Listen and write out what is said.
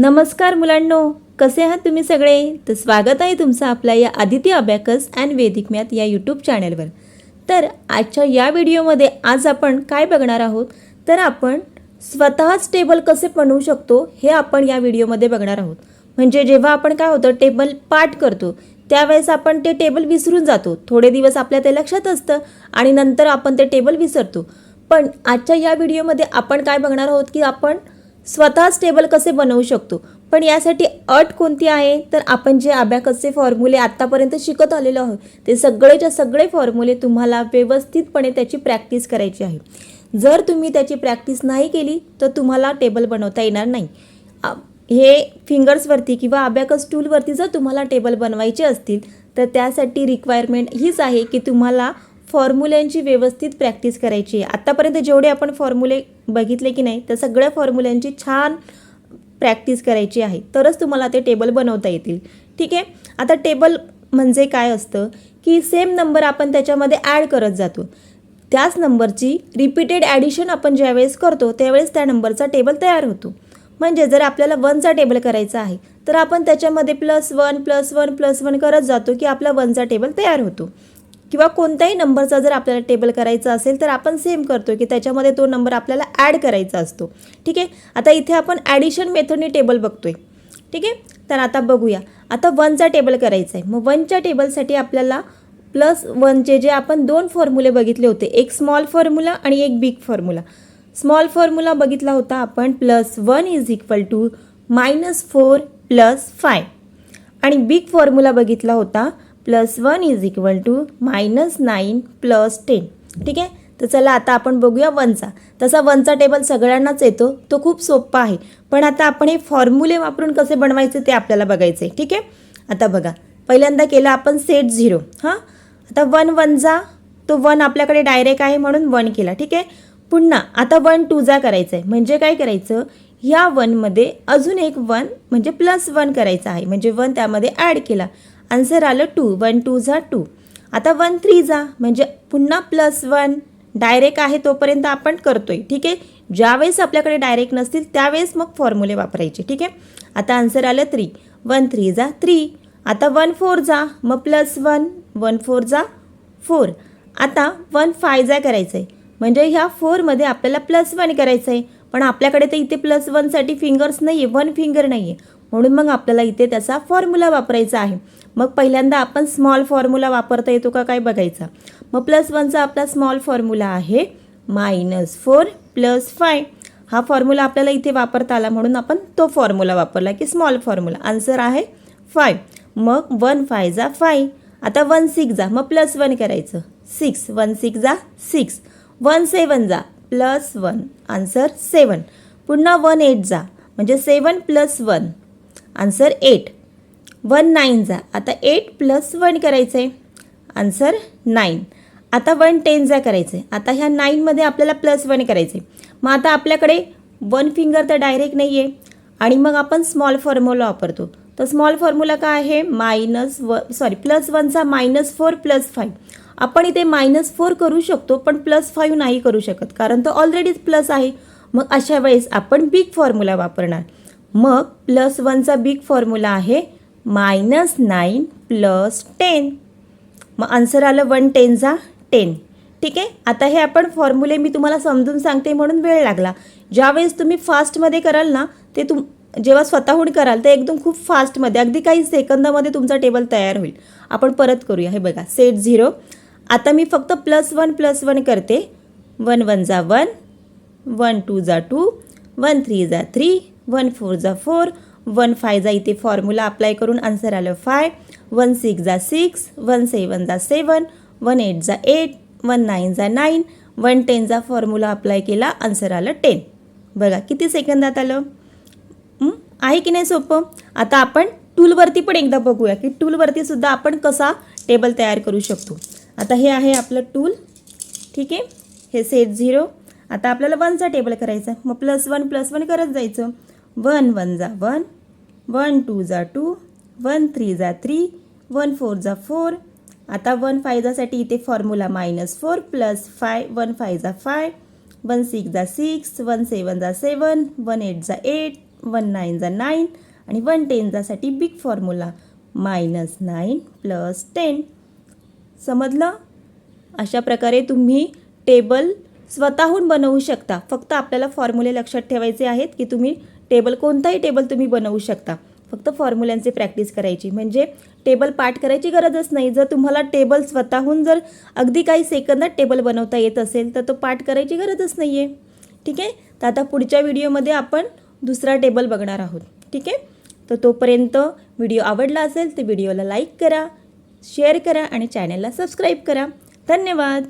नमस्कार मुलांनो कसे आहात तुम्ही सगळे? तर स्वागत आहे तुमचं आपल्या या Aditya abacus and Vedic math या यूट्यूब चॅनलवर तर आजच्या या व्हिडिओमध्ये आज आपण काय बघणार आहोत? तर आपण स्वतःच टेबल कसे बनवू शकतो हे आपण या व्हिडिओमध्ये बघणार आहोत. म्हणजे जेव्हा आपण काय होतं टेबल पाठ करतो त्यावेळेस आपण ते टेबल विसरून जातो. थोडे दिवस आपल्या ते लक्षात असतं आणि नंतर आपण ते टेबल विसरतो. पण आजच्या या व्हिडिओमध्ये आपण काय बघणार आहोत की आपण स्वतःच टेबल कसे बनवू शकतो? पण यासाठी अट कोणती आहे? तर आपण जे अभ्याकसचे फॉर्म्युले आत्तापर्यंत शिकत आलेलो आहोत ते सगळेच्या सगळे फॉर्म्युले तुम्हाला व्यवस्थितपणे त्याची प्रॅक्टिस करायची आहे. जर तुम्ही त्याची प्रॅक्टिस नाही केली तर तुम्हाला टेबल बनवता येणार नाही. हे फिंगर्सवरती किंवा अभ्याकस टूलवरती जर तुम्हाला टेबल बनवायचे असतील तर त्यासाठी रिक्वायरमेंट हीच आहे की तुम्हाला फॉर्म्युल्यांची व्यवस्थित प्रॅक्टिस करायची आहे. आत्तापर्यंत जेवढे आपण फॉर्म्युले बघितले की नाही त्या सगळ्या फॉर्म्युल्यांची छान प्रॅक्टिस करायची आहे. तरच तुम्हाला ते टेबल बनवता येतील. ठीक आहे? आता टेबल म्हणजे काय असतं की सेम नंबर आपण त्याच्यामध्ये ॲड करत जातो. त्याच नंबरची रिपीटेड ॲडिशन आपण ज्यावेळेस करतो त्यावेळेस त्या नंबरचा टेबल तयार होतो. म्हणजे जर आपल्याला वनचा टेबल करायचा आहे तर आपण त्याच्यामध्ये plus one plus one plus one करत जातो की आपला वनचा टेबल तयार होतो. किंवा कोणत्याही नंबरचा जर आपल्याला टेबल करायचा असेल तर आपण सेम करतो की त्याच्यामध्ये तो नंबर आपल्याला ॲड करायचा असतो. ठीक आहे? आता इथे आपण ॲडिशन मेथडने टेबल बघतोय. ठीक आहे? तर आता बघूया. आता वनचा टेबल करायचा आहे. मग वनच्या टेबलसाठी आपल्याला प्लस वनचे जे आपण दोन फॉर्म्युले बघितले होते एक स्मॉल फॉर्म्युला आणि एक बिग फॉर्म्युला स्मॉल फॉर्म्युला बघितला होता आपण plus one is equal to minus four plus five आणि बिग फॉर्म्युला बघितला होता plus one is equal to minus nine plus ten. ठीक आहे? तर चला आता आपण बघूया वनचा. तसा वनचा टेबल सगळ्यांनाच येतो. तो खूप सोपा आहे. पण आता आपण हे फॉर्म्युले वापरून कसे बनवायचे ते आपल्याला बघायचे आहे ठीक आहे? आता बघा. पहिल्यांदा केलं आपण सेट झिरो हां? आता वन वनचा तो वन आपल्याकडे डायरेक्ट आहे म्हणून वन केला. ठीक आहे? पुन्हा आता वन टूचा करायचं आहे म्हणजे काय करायचं? ह्या वनमध्ये अजून एक वन म्हणजे प्लस वन करायचं आहे. म्हणजे वन त्यामध्ये ॲड केला. आन्सर आलं टू वन टू झा टू आता वन थ्री जा. म्हणजे पुन्हा प्लस वन डायरेक्ट आहे तोपर्यंत आपण करतोय. ठीक आहे? ज्यावेळेस आपल्याकडे डायरेक्ट नसतील त्यावेळेस मग फॉर्म्युले वापरायचे. ठीक आहे? आता आन्सर आलं थ्री वन थ्री जा थ्री आता वन फोर जा. मग प्लस वन वन फोर जा फोर आता वन फाय जा करायचं आहे म्हणजे ह्या फोरमध्ये आपल्याला प्लस वन करायचं आहे पण आपल्याकडे तर इथे प्लस वनसाठी फिंगर्स नाही आहे वन फिंगर नाही आहे म्हणून मग आपल्याला इथे त्याचा फॉर्म्युला वापरायचा आहे. मग पहिल्यांदा आपण स्मॉल फॉर्म्युला वापरता येतो का काय बघायचा. मग प्लस वनचा आपला स्मॉल फॉर्म्युला आहे मायनस फोर प्लस फाय हा फॉर्म्युला आपल्याला इथे वापरता आला म्हणून आपण तो फॉर्म्युला वापरला की स्मॉल फॉर्म्युला आन्सर आहे फाय मग वन फाय जा फाय आता वन सिक्स जा. मग प्लस वन करायचं. सिक्स वन सिक्स जा सिक्स वन सेवन जा. प्लस वन आन्सर सेवन पुन्हा वन एट जा. म्हणजे seven plus one answer eight. One nine जा. आता एट प्लस वन करायचं आहे आन्सर नाईन. आता वन टेन जा करायचं आहे आता ह्या नाईनमध्ये आपल्याला प्लस वन करायचं आहे मग आता आपल्याकडे वन फिंगर तर डायरेक्ट नाही आहे आणि मग आपण स्मॉल फॉर्म्युला वापरतो. तर स्मॉल फॉर्म्युला काय आहे? मायनस व सॉरी प्लस वनचा मायनस फोर प्लस फाईव्ह. आपण इथे मायनस फोर करू शकतो पण प्लस फाईव्ह नाही करू शकत. कारण तो ऑलरेडीच प्लस आहे. मग अशा वेळेस आपण बिग फॉर्म्युला वापरणार. मग प्लस वनचा बिग फॉर्म्युला आहे मायनस नाईन प्लस टेन मग आन्सर आलं वन टेनचा टेन ठीक आहे? आता हे आपण फॉर्म्युले मी तुम्हाला समजून सांगते म्हणून वेळ लागला. ज्यावेळेस तुम्ही फास्टमध्ये कराल ना ते तुम जेव्हा स्वतःहून कराल तर एकदम खूप फास्टमध्ये अगदी काही सेकंदामध्ये तुमचा टेबल तयार होईल. आपण परत करूया. हे बघा सेट झिरो आता मी फक्त प्लस वन प्लस वन करते. वन वन जा वन वन टू जा टू वन थ्री जा थ्री वन फोर जा फोर वन फाय जा इथे फॉर्म्युला अप्लाय करून आन्सर आलं फाय वन सिक्स जा सिक्स वन सेवन जा सेवन वन एट जा एट वन नाईन जा नाईन वन टेनचा फॉर्म्युला अप्लाय केला आन्सर आलं टेन बघा किती सेकंदात आलं? आहे की नाही सोपं? आता आपण टूलवरती पण एकदा बघूया की टूलवरती सुद्धा आपण कसा टेबल तयार करू शकतो. आता हे आहे आपलं टूल ठीक आहे? हे सेट झिरो आता आपल्याला वनचा टेबल करायचा मग प्लस वन प्लस वन करत जायचं. वन वन जा वन वन टू जा टू वन थ्री जा थ्री वन फोर जा फोर. आता वन फायजासाठी इथे formula minus four plus five one five जा फाय वन सिक्स जा सिक्स वन सेवन जा सेवन वन एट जा एट वन नाईन जा नाईन आणि one ten जासाठी big formula minus nine plus ten समजलं? अशा प्रकारे तुम्ही टेबल स्वतःहून बनवू शकता. फक्त आपल्याला फॉर्म्युले लक्षात ठेवायचे आहेत की तुम्ही टेबल कोणताही टेबल तुम्ही बनवू शकता. फक्त फॉर्म्युल्यांची प्रॅक्टिस करायची. म्हणजे टेबल पाठ करायची गरजच नाही. जर तुम्हाला टेबल स्वतःहून जर अगदी काही सेकंदात टेबल बनवता येत असेल तर तो पाठ करायची गरजच नाही आहे ठीक आहे? तर आता पुढच्या व्हिडिओमध्ये आपण दुसरा टेबल बघणार आहोत. ठीक आहे? तर तोपर्यंत व्हिडिओ आवडला असेल तर व्हिडिओला लाईक करा शेअर करा आणि चॅनलला सबस्क्राईब करा. धन्यवाद!